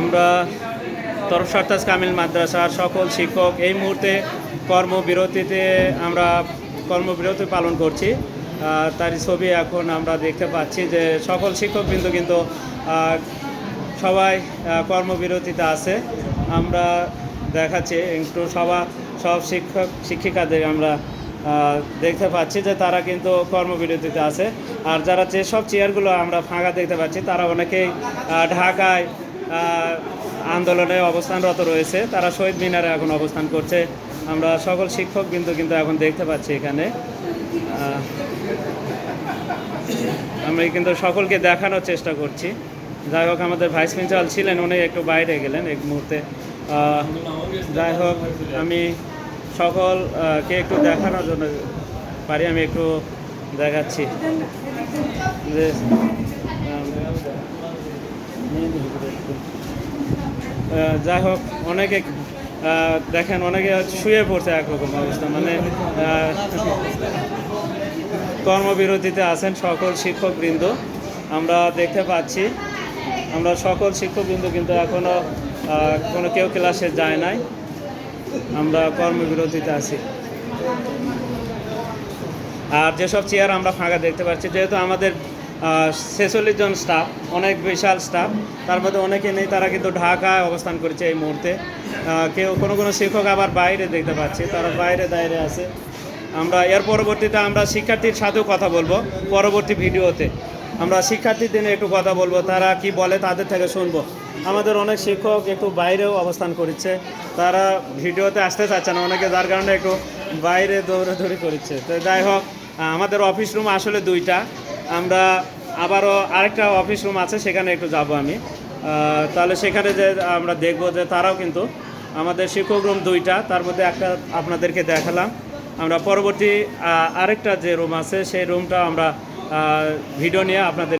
আমরা তরফ সরতাজ কামিল মাদ্রাসার সকল শিক্ষক এই মুহূর্তে কর্মবিরতিতে আমরা কর্মবিরতি পালন করছি। তারই ছবি এখন আমরা দেখতে পাচ্ছি যে সকল শিক্ষকবৃন্দ কিন্তু সবাই কর্মবিরতিতে আছে। আমরা দেখাচ্ছি, একটু সবা সব শিক্ষক, শিক্ষিকাদের আমরা দেখতে পাচ্ছি যে তারা কিন্তু কর্মবিরতিতে আছে। আর যারা যেসব চেয়ারগুলো আমরা ফাঁকা দেখতে পাচ্ছি, তারা অনেকেই ঢাকায় আন্দোলনে অবস্থানরত রয়েছে। তারা শহীদ মিনারে এখন অবস্থান করছে। আমরা সকল শিক্ষক কিন্তু কিন্তু এখন দেখতে পাচ্ছি এখানে। আমি কিন্তু সকলকে দেখানোর চেষ্টা করছি। যাই হোক, আমাদের ভাইস প্রিন্সিপাল ছিলেন, উনি একটু বাইরে গেলেন এক মুহূর্তে। যাই হোক, আমি সকলকে একটু দেখানোর জন্য পারি, আমি একটু দেখাচ্ছি। যে যাই হোক, অনেকে দেখেন, অনেকে শুয়ে পড়ছে একরকম অবস্থা। মানে কর্মবিরতিতে আছেন সকল শিক্ষকবৃন্দ। আমরা দেখতে পাচ্ছি, আমরা সকল শিক্ষকবৃন্দ কিন্তু এখনও কোনো কেউ ক্লাসে যায় নাই। আমরা কর্মবিরতিতে আছি। আর যেসব চেয়ার আমরা ফাঁকা দেখতে পাচ্ছি, যেহেতু আমাদের ছেচল্লিশ জন স্টাফ অনেক বিশাল স্টাফ তার মধ্যে অনেকে নেই, তারা কিন্তু ঢাকায় অবস্থান করেছে এই মুহূর্তে। কেউ কোনো কোনো শিক্ষক আবার বাইরে দেখতে পাচ্ছি, তারা বাইরে দায়রে আছে। আমরা এর পরবর্তীতে আমরা শিক্ষার্থীর সাথেও কথা বলব, পরবর্তী ভিডিওতে। আমরা শিক্ষার্থীদের নিয়ে একটু কথা বলব, তারা কি বলে তাদের থেকে শুনব। আমাদের অনেক শিক্ষক একটু বাইরেও অবস্থান করছে, তারা ভিডিওতে আসতে চাচ্ছে না, অনেকে যার কারণে একটু বাইরে দৌড়াদৌড়ি করছে। তো যাই হোক, আমাদের অফিস রুম আসলে দুইটা। আমরা আবারও আরেকটা অফিস রুম আছে, সেখানে একটু যাব আমি। তাহলে সেখানে যে আমরা দেখব যে তারাও কিন্তু আমাদের শিক্ষক রুম দুইটা, তার মধ্যে একটা আপনাদেরকে দেখালাম। আমরা পরবর্তী আরেকটা যে রুম আছে, সেই রুমটা আমরা ভিডিও নিয়ে আপনাদের